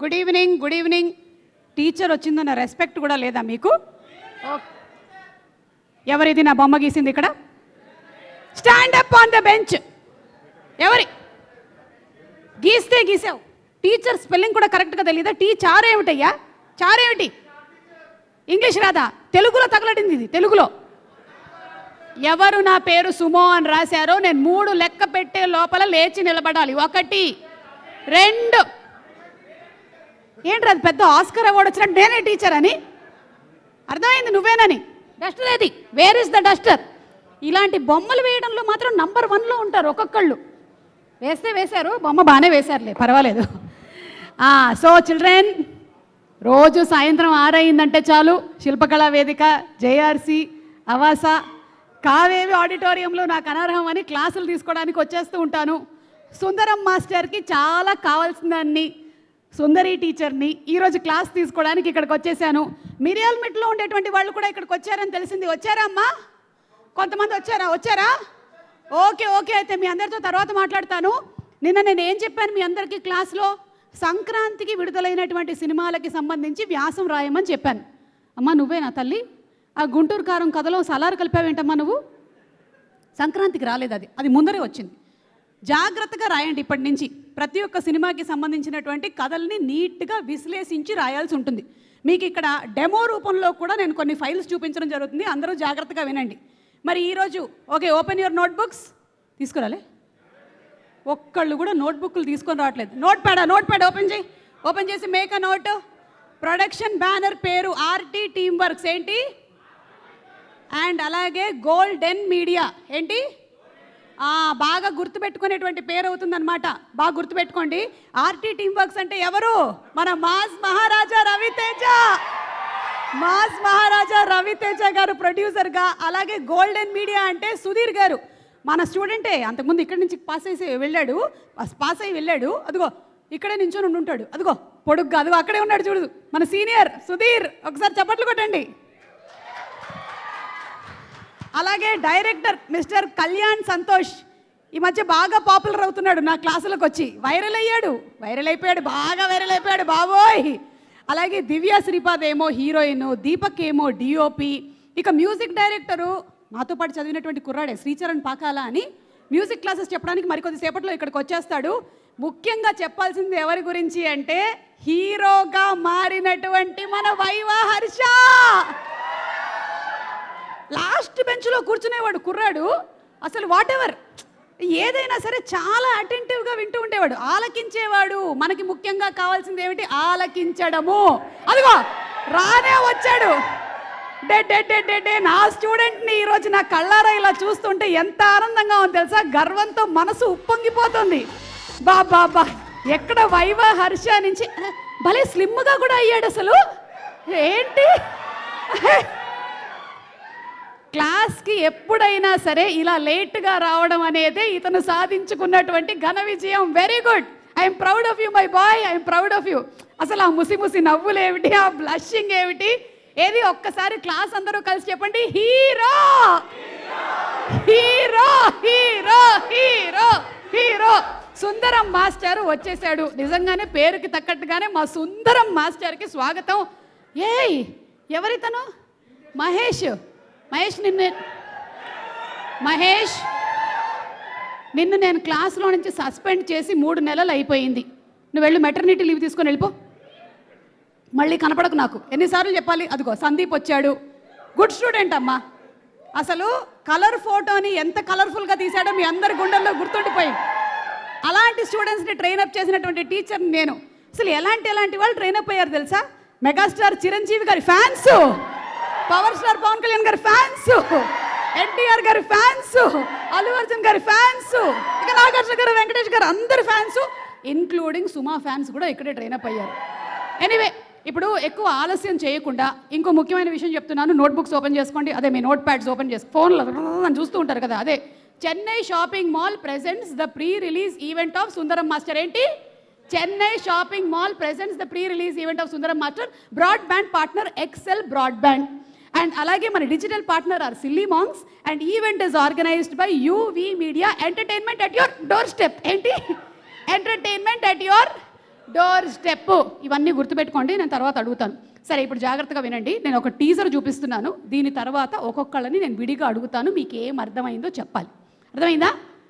Good evening good evening teacher వచ్చిందన్న respect కూడా లేదా మీకు. ఎవరిది నా బొమ్మ గీసింది ఇక్కడ? Stand up on the bench ఎవరి? గీస్తే గీసావు. టీచర్ స్పెల్లింగ్ కూడా కరెక్ట్గా తెలియదా టీ చారేమిటయ్యా చారేమిటి ఇంగ్లీష్ రాదా? తెలుగులో తగలడింది ఇది తెలుగులో. ఎవరు నా పేరు సుమో అని రాశారో నేను మూడు లెక్క పెట్టే లోపల లేచి నిలబడాలి. ఒకటి రెండు. ఏంటి అది పెద్ద ఆస్కర్ అవార్డు వచ్చినట్టు నేనే టీచర్ అని? అర్థమైంది నువ్వేనని? డస్టర్ ఏది? వేర్ ఇస్ ద డస్టర్ ఇలాంటి బొమ్మలు వేయడంలో మాత్రం నంబర్ వన్లో ఉంటారు ఒక్కొక్కళ్ళు. వేస్తే వేశారు బొమ్మ బాగానే వేశారులే పర్వాలేదు. సో చిల్డ్రన్ రోజు సాయంత్రం ఆరైందంటే చాలు. శిల్పకళా వేదిక జేఆర్సి అవాస కావేవి ఆడిటోరియంలో నాకు అనర్హం అని క్లాసులు తీసుకోవడానికి వచ్చేస్తూ ఉంటాను. సుందరం మాస్టర్కి చాలా కావాల్సిందాన్ని. సుందరి టీచర్ని ఈరోజు క్లాస్ తీసుకోవడానికి ఇక్కడికి వచ్చేసాను. మిరియాలమిట్లో ఉండేటువంటి వాళ్ళు కూడా ఇక్కడికి వచ్చారని తెలిసింది. వచ్చారా అమ్మా? కొంతమంది వచ్చారా? వచ్చారా? Okay okay. అయితే మీ అందరితో తర్వాత మాట్లాడతాను. నిన్న నేను ఏం చెప్పాను మీ అందరికీ క్లాస్లో? సంక్రాంతికి విడుదలైనటువంటి సినిమాలకి సంబంధించి వ్యాసం రాయమని చెప్పాను. అమ్మా నువ్వేనా తల్లి? ఆ గుంటూరు కారం కథలో సలారు కలిపావేంటమ్మా నువ్వు? సంక్రాంతికి రాలేదు అది. అది ముందరే వచ్చింది. జాగ్రత్తగా రాయండి ఇప్పటి నుంచి. ప్రతి ఒక్క సినిమాకి సంబంధించినటువంటి కథల్ని నీట్గా విశ్లేషించి రాయాల్సి ఉంటుంది. మీకు ఇక్కడ డెమో రూపంలో కూడా నేను కొన్ని ఫైల్స్ చూపించడం జరుగుతుంది. అందరూ జాగ్రత్తగా వినండి. మరి ఈరోజు ఓకే ఓపెన్ యువర్ నోట్బుక్స్. తీసుకురాలే. ఒక్కళ్ళు కూడా నోట్బుక్లు తీసుకొని రావట్లేదు. నోట్ ప్యాడా నోట్ ప్యాడ్ ఓపెన్ చేయి. ఓపెన్ చేసి make a note. Production banner పేరు ఆర్టీ టీమ్ వర్క్స్. ఏంటి? అండ్ అలాగే గోల్డెన్ మీడియా. ఏంటి? బాగా గుర్తుపెట్టుకునేటువంటి పేరు అవుతుందన్నమాట. బాగా గుర్తుపెట్టుకోండి. ఆర్టీ టీమ్ వర్క్స్ అంటే ఎవరు? మన మాస్ మహారాజా రవితేజ. మాస్ మహారాజా రవితేజ గారు ప్రొడ్యూసర్గా అలాగే గోల్డెన్ మీడియా అంటే సుధీర్ గారు. మన స్టూడెంటే అంతకుముందు ఇక్కడి నుంచి పాస్ చేసి వెళ్ళాడు. పాస్ అయ్యి వెళ్ళాడు. అదిగో ఇక్కడే నించొని ఉండి ఉంటాడు అదిగో పొడుగ్గా అదిగో అక్కడే ఉన్నాడు చూడు. మన సీనియర్ సుధీర్ ఒకసారి చప్పట్లు కొట్టండి. అలాగే డైరెక్టర్ మిస్టర్ కళ్యాణ్ సంతోష్ ఈ మధ్య బాగా పాపులర్ అవుతున్నాడు నా క్లాసులకు వచ్చి. వైరల్ అయ్యాడు. వైరల్ అయిపోయాడు. బాగా వైరల్ అయిపోయాడు. బాబోయ్! అలాగే దివ్య శ్రీపాద్ ఏమో హీరోయిన్ దీపక్ ఏమో డిఓపి ఇక మ్యూజిక్ డైరెక్టరు నాతో పాటు చదివినటువంటి కుర్రాడే శ్రీచరణ్ పాకాల అని మ్యూజిక్ క్లాసెస్ చెప్పడానికి మరికొద్ది సేపట్లో ఇక్కడికి వచ్చేస్తాడు. ముఖ్యంగా చెప్పాల్సింది ఎవరి గురించి అంటే హీరోగా మారినటువంటి మన వైవా హర్ష! లాస్ట్ బెంచ్లో కూర్చునేవాడు కుర్రాడు. అసలు వాట్ ఎవర్ ఏదైనా సరే చాలా అటెంటివ్గా వింటూ ఉండేవాడు. ఆలకించేవాడు. మనకి ముఖ్యంగా కావాల్సింది ఏమిటి? ఆలకించడము. అదిగో రానే వచ్చాడు. Day day day day day నా స్టూడెంట్ని ఈరోజు నా కళ్ళారా ఇలా చూస్తుంటే ఎంత ఆనందంగా ఉంది తెలుసా? గర్వంతో మనసు ఉప్పొంగిపోతుంది. బా బా బా. ఎక్కడ వైవ హర్ష నుంచి భలే స్లిమ్గా కూడా అయ్యాడు అసలు. ఏంటి? క్లాస్కి ఎప్పుడైనా సరే ఇలా లేట్గా రావడం అనేది ఇతను సాధించుకున్నటువంటి ఘన విజయం. Very good I'm proud of you my boy I'm proud of you అసలు ఆ ముసి ముసి నవ్వులు ఏమిటి? ఆ బ్లషింగ్ ఏమిటి? ఏది? ఒక్కసారి క్లాస్ అందరూ కలిసి చెప్పండి. Hero! Hero! Hero! Hero! Hero! Sundaram master వచ్చేసాడు నిజంగానే పేరుకి తగ్గట్టుగానే మా సుందరం మాస్టర్కి స్వాగతం. ఏయ్! ఎవరితను? మహేష్. మహేష్ నిన్ను మహేష్ నిన్ను నేను క్లాస్లో నుంచి సస్పెండ్ చేసి మూడు నెలలు అయిపోయింది. నువ్వు వెళ్ళి మెటర్నిటీ లీవ్ తీసుకొని వెళ్ళిపో. మళ్ళీ కనపడకు నాకు. ఎన్నిసార్లు చెప్పాలి? అదిగో సందీప్ వచ్చాడు. గుడ్ స్టూడెంట్ అమ్మా. అసలు కలర్ ఫోటోని ఎంత కలర్ఫుల్గా తీశాడో మీ అందరి గుండెల్లో గుర్తుండిపోయి. అలాంటి స్టూడెంట్స్ని ట్రైనప్ చేసినటువంటి టీచర్ నేను. అసలు ఎలాంటి ఎలాంటి వాళ్ళు ట్రైనప్ అయ్యారు తెలుసా? మెగాస్టార్ చిరంజీవి గారి fans power star Pawan Kalyan గారి ఫ్యాన్స్ ఎన్టీఆర్ గారి ఫ్యాన్స్ అల్లు అర్జున్ గారి ఫ్యాన్స్ ఇక నాగార్జున గారు వెంకటేష్ గారు అందరి ఫ్యాన్స్ ఇన్క్లూడింగ్ సుమా ఫ్యాన్స్ కూడా ఇక్కడే ట్రైన్ అప్ అయ్యారు. ఎనీవే ఇప్పుడు ఎక్కువ ఆలస్యం చేయకుండా ఇంకో ముఖ్యమైన విషయం చెప్తున్నాను. నోట్బుక్స్ ఓపెన్ చేసుకోండి. అదే మీ నోట్ ప్యాడ్స్ ఓపెన్ చేసి ఫోన్లో చూస్తూ ఉంటారు కదా అదే. Chennai shopping mall presents the pre release event of Sundaram master ఏంటి? Chennai shopping mall presents the pre release event of Sundaram master broadband partner Excel broadband and అలాగే మన digital partner are Silly Monks and event is organized by UV media entertainment at your door step ఏంటి? Entertainment at your door step ఇవన్నీ గుర్తుపెట్టుకోండి నేను తర్వాత అడుగుతాను. సరే ఇప్పుడు జాగ్రత్తగా వినండి. నేను ఒక టీజర్ చూపిస్తున్నాను. దీని తర్వాత ఒక్కొక్కళ్ళని నేను విడిగా అడుగుతాను. మీకు ఏం అర్థమైందో చెప్పాలి. అర్థమైందా?